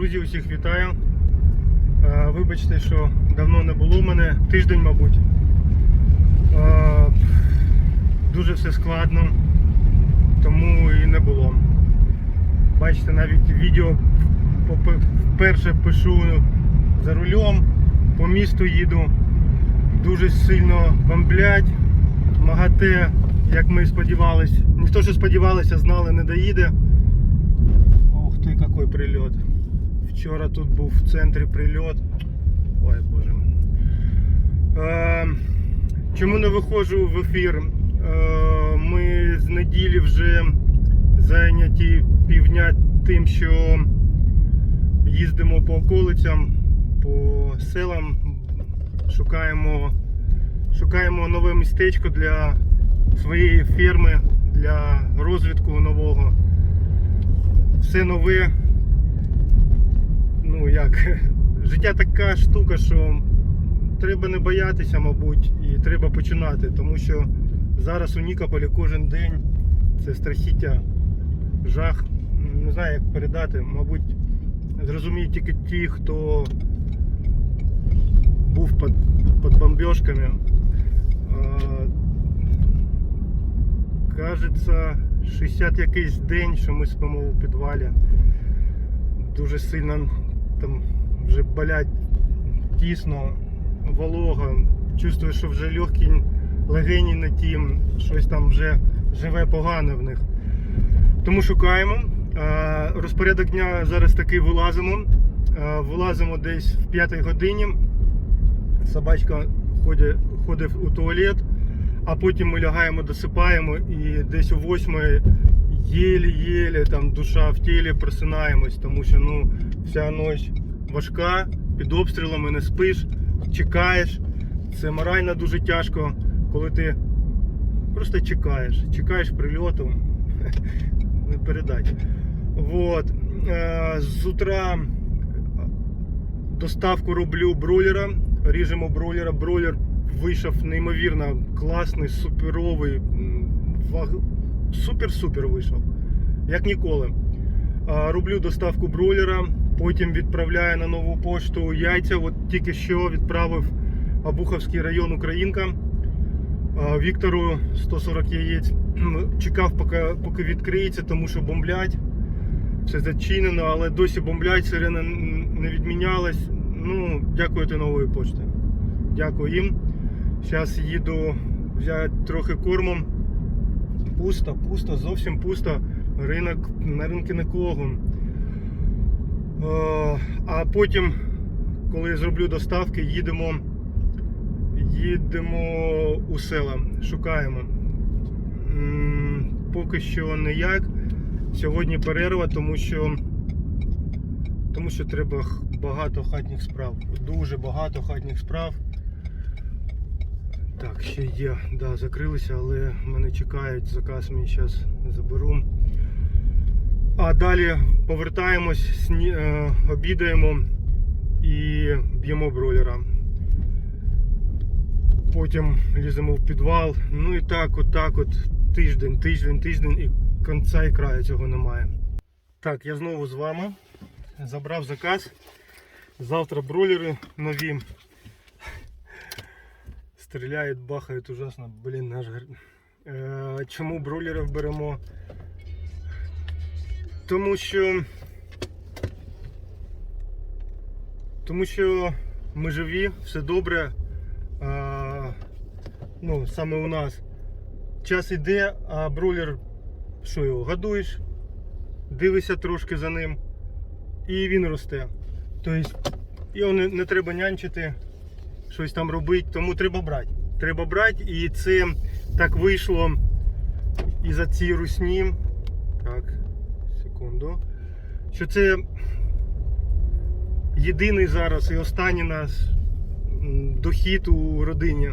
Друзі, усіх вітаю. Е, Вибачте, що давно не було мене, тиждень, мабуть. Е, Дуже все складно, тому і не було. Бачите, навіть відео вперше пишу за рулем, по місту їду. Дуже сильно бомблять. МАГАТЕ, як ми сподівались. Ніхто що сподівалися, знали, не доїде. Ух ти, який прильот. Вчора тут був в центрі прильот. Ой боже. Е, чому не виходжу в ефір? Е, ми з неділі вже зайняті півдня тим, що їздимо по околицям, по селам, шукаємо, шукаємо нове містечко для своєї ферми, для розвитку нового все нове. Ну як, життя така штука, що треба не боятися, мабуть, і треба починати, тому що зараз у Нікополі кожен день це страхіття, жах. Не знаю, як передати. Мабуть, зрозуміють тільки ті, хто був під, під бомбіжками. Е, Кажеться, 60 якийсь день, що ми спимо у підвалі. Дуже сильно там вже болять тісно, волога. Чувствую, що вже легкі, легені не тім, щось там вже живе погане в них. Тому шукаємо. Розпорядок дня зараз такий вилазимо. Вилазимо десь в 5 годині. Собачка ходить у туалет а потім ми лягаємо, досипаємо і десь о 8 єлі-єлі там душа в тілі просинаємось, тому що ну, вся ніч важка, під обстрілами не спиш, чекаєш. Це морально дуже тяжко, коли ти просто чекаєш, чекаєш прильоту, не передать. Вот. Е, З утра доставку роблю бройлера, ріжемо бройлера. Бройлер вийшов неймовірно класний, суперовий. Супер-супер вийшов. Як ніколи. Роблю доставку бройлера, потім відправляю на нову пошту яйця. От тільки що відправив Обуховський район Українка. Віктору 140 яєць. Чекав, поки, поки відкриється, тому що бомблять. Все зачинено, але досі бомблять, сирена не відмінялась. Ну, дякуйте нової пошти. Дякую їм. Зараз їду взяти трохи корму. Пусто, пусто, зовсім пусто. Ринок на ринку нікого. Е, А потім, коли зроблю доставки, їдемо, їдемо у села, шукаємо. Поки що ніяк. Сьогодні перерва, тому що тому що треба багато хатніх справ. Дуже багато хатніх справ. Так, ще є, да, закрилися, але мене чекають, заказ мій зараз заберу. А далі повертаємось, сні, е, обідаємо і б'ємо бройлера. Потім ліземо в підвал. Ну і так, от от тиждень, тиждень, тиждень і кінця і краю цього немає. Так, я знову з вами. Забрав заказ. Завтра бройлери нові. Стріляють, бахають ужасно. Блін, наш е, Чому бройлерів беремо? Тому що. Тому що ми живі, все добре. А, ну, саме у нас. Час іде, а бройлер, що його, годуєш, дивишся трошки за ним, і він росте. Тобто його не, не треба нянчити, щось там робити, тому треба брати. Треба брати, і це так вийшло і за ці русні. Так, секунду. Що це єдиний зараз і останній наш дохід у родині.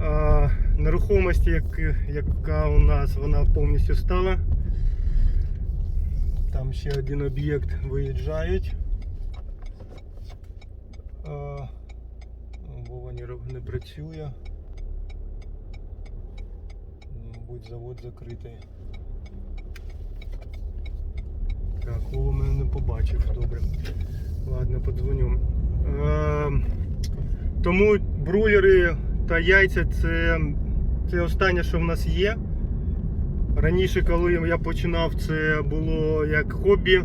А, нерухомість, як, яка у нас, вона повністю стала. Там ще один об'єкт виїжджають. А, Вова не, працює. Мабуть, завод закритий. Так, Вова мене не побачив, добре. Ладно, подзвоню. Е, тому бройлери та яйця це, це останнє, що в нас є. Раніше, коли я починав, це було як хобі,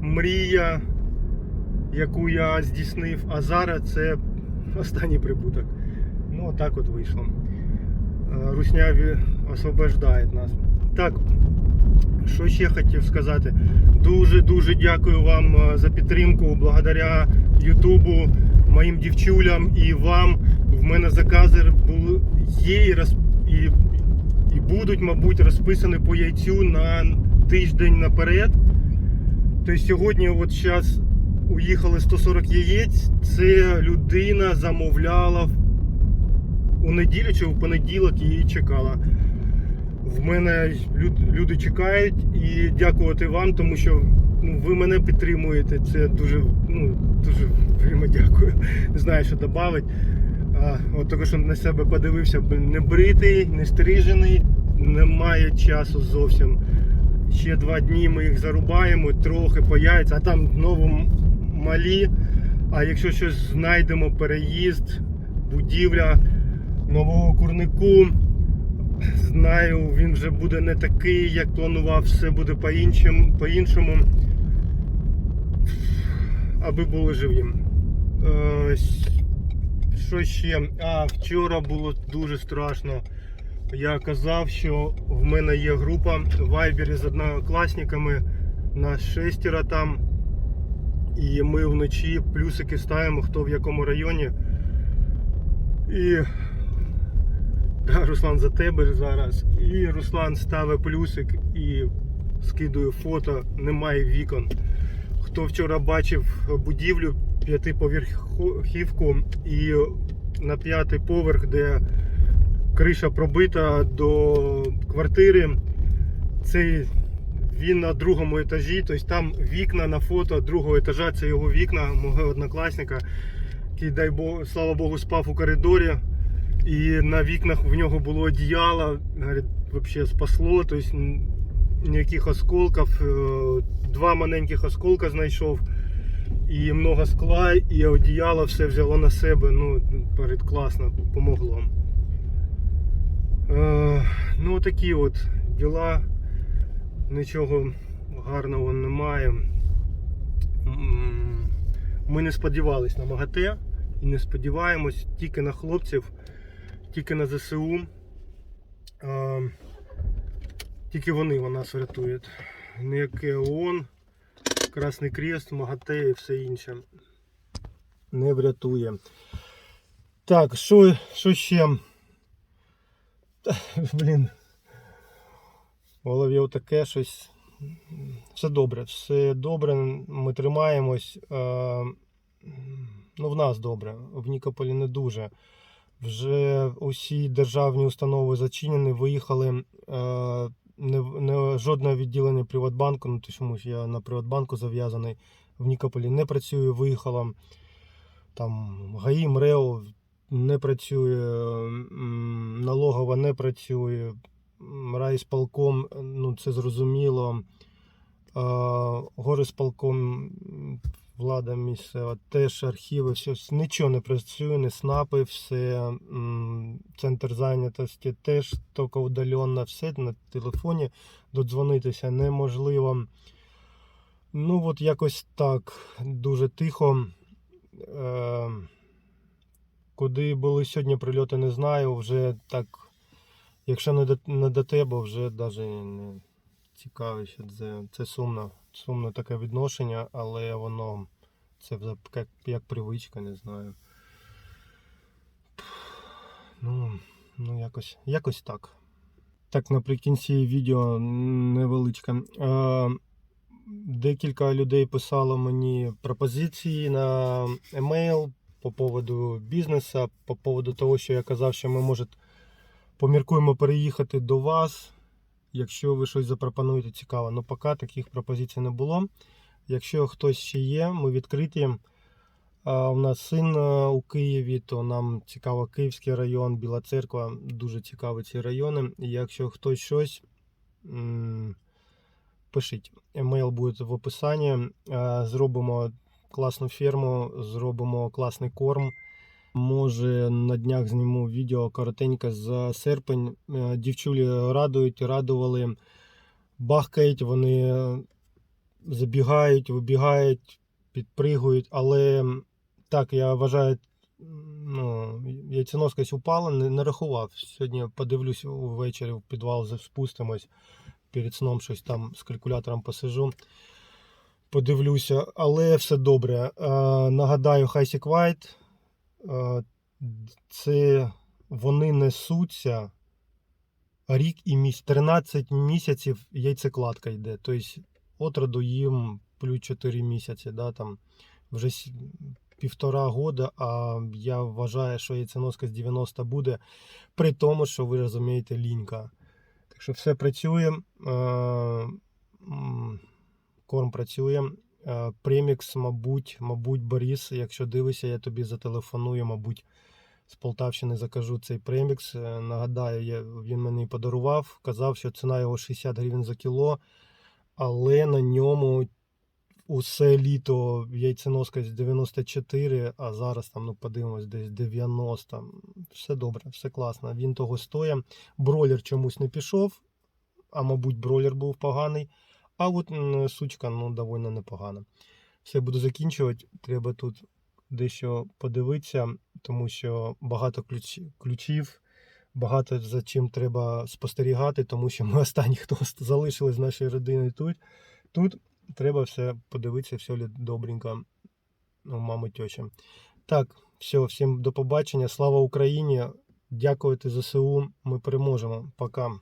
мрія, яку я здійснив, а зараз це останній прибуток. Ну, отак от вийшло. Е, Русняві освобождають нас. Так, що ще хотів сказати? Дуже-дуже дякую вам е, за підтримку. Благодаря Ютубу, моїм дівчулям і вам. В мене закази були, є і, роз, і, і будуть, мабуть, розписані по яйцю на тиждень наперед. Тобто сьогодні, от зараз уїхали 140 яєць. Це людина замовляла у неділю чи в понеділок її чекала. В мене люди чекають і дякувати вам, тому що ну, ви мене підтримуєте. Це дуже, ну, дуже прямо дякую. Не знаю, що додати. От що на себе подивився, не бритий, не стрижений, немає часу зовсім. Ще два дні ми їх зарубаємо, трохи по а там знову малі. А якщо щось знайдемо, переїзд, будівля нового курнику. Знаю, він вже буде не такий, як планував, все буде по-іншому. Аби були живі. Е, Що ще? А, вчора було дуже страшно. Я казав, що в мене є група в Viber з однокласниками на шестеро там. І ми вночі плюсики ставимо, хто в якому районі. І Да, Руслан за тебе зараз. І Руслан ставить плюсик і скидує фото, немає вікон. Хто вчора бачив будівлю п'ятиповерхівку і на п'ятий поверх, де криша пробита до квартири, цей він на другому етажі, тобто там вікна на фото другого етажа, це його вікна, мого однокласника, який, дай Бог, слава Богу, спав у коридорі. І на вікнах в нього було одіяло, говорить, вообще спасло, тобто ніяких осколків. Е, Два маленьких осколка знайшов, і много скла, і одіяло все взяло на себе. Ну, говорить, класно, помогло. Е, Ну, такі от діла. Нічого гарного немає. Ми не сподівались на МАГАТЕ і не сподіваємось тільки на хлопців тільки на ЗСУ. Тільки вони нас врятують. Ніяке ООН, Красний Крест, МАГАТЕ і все інше. Не врятує. Так, що, що ще? Блін. В голові отаке щось. Все добре, все добре, ми тримаємось. А, ну, в нас добре, в Нікополі не дуже. Вже усі державні установи зачинені, виїхали е, не, не, жодне відділення Приватбанку, ну тому що я на Приватбанку зав'язаний в Нікополі не працює, виїхала. Там ГАІ, МРЕО не працює, налогова не працює, райсполком, ну це зрозуміло. Горисполком влада місцева, теж архіви, все, нічого не працює, не СНАПи, все, центр зайнятості теж тільки удаленно, все на телефоні додзвонитися неможливо. Ну, от якось так, дуже тихо. Е, куди були сьогодні прильоти, не знаю. Вже так, якщо не не до тебе, вже навіть не цікаво, що це, це сумно. Сумно таке відношення, але воно це як, як привичка, не знаю. Ну, ну якось, якось так. Так, наприкінці відео невеличке. Е, декілька людей писало мені пропозиції на емейл по поводу бізнесу, по поводу того, що я казав, що ми може поміркуємо переїхати до вас, якщо ви щось запропонуєте цікаве. Ну, поки таких пропозицій не було. Якщо хтось ще є, ми відкриті. У нас син е, у Києві, то нам цікаво Київський район, Біла Церква, дуже цікаві ці райони. І якщо хтось щось, пишіть. Емейл буде в описанні. Е, Зробимо класну ферму, зробимо класний корм. Може, на днях зніму відео коротеньке за серпень. Е, Дівчулі радують, радували, бахкають, вони забігають, вибігають, підпригують. Але так, я вважаю, ну, яйценоскость упала, не, не рахував. Сьогодні подивлюсь увечері в підвал спустимось. Перед сном щось там з калькулятором посижу. Подивлюся, але все добре. Е, нагадаю, Хайсік White. Е, це вони несуться рік і місяць, 13 місяців яйцекладка йде. Тобто от роду їм плюс 4 місяці, да, там вже півтора года, а я вважаю, що яйценоска з 90 буде, при тому, що ви розумієте, лінька. Так що все працює, е, корм працює. Е, Премікс, мабуть, мабуть, Борис, якщо дивишся, я тобі зателефоную, мабуть, з Полтавщини закажу цей премікс. Е, Нагадаю, він мені подарував, казав, що ціна його 60 гривень за кіло, але на ньому усе літо яйценоска з 94, а зараз там, ну подивимось, десь 90. Все добре, все класно. Він того стоїть. Бройлер чомусь не пішов, а мабуть, бройлер був поганий. А от сучка, ну, доволі непогана. Все, буду закінчувати. Треба тут дещо подивитися, тому що багато ключ, ключів, багато за чим треба спостерігати, тому що ми останні, хто залишили з нашої родини тут. Тут треба все подивитися, все добренько у мами тьоші. Так, все, всім до побачення. Слава Україні! Дякувати ЗСУ. Ми переможемо. Пока.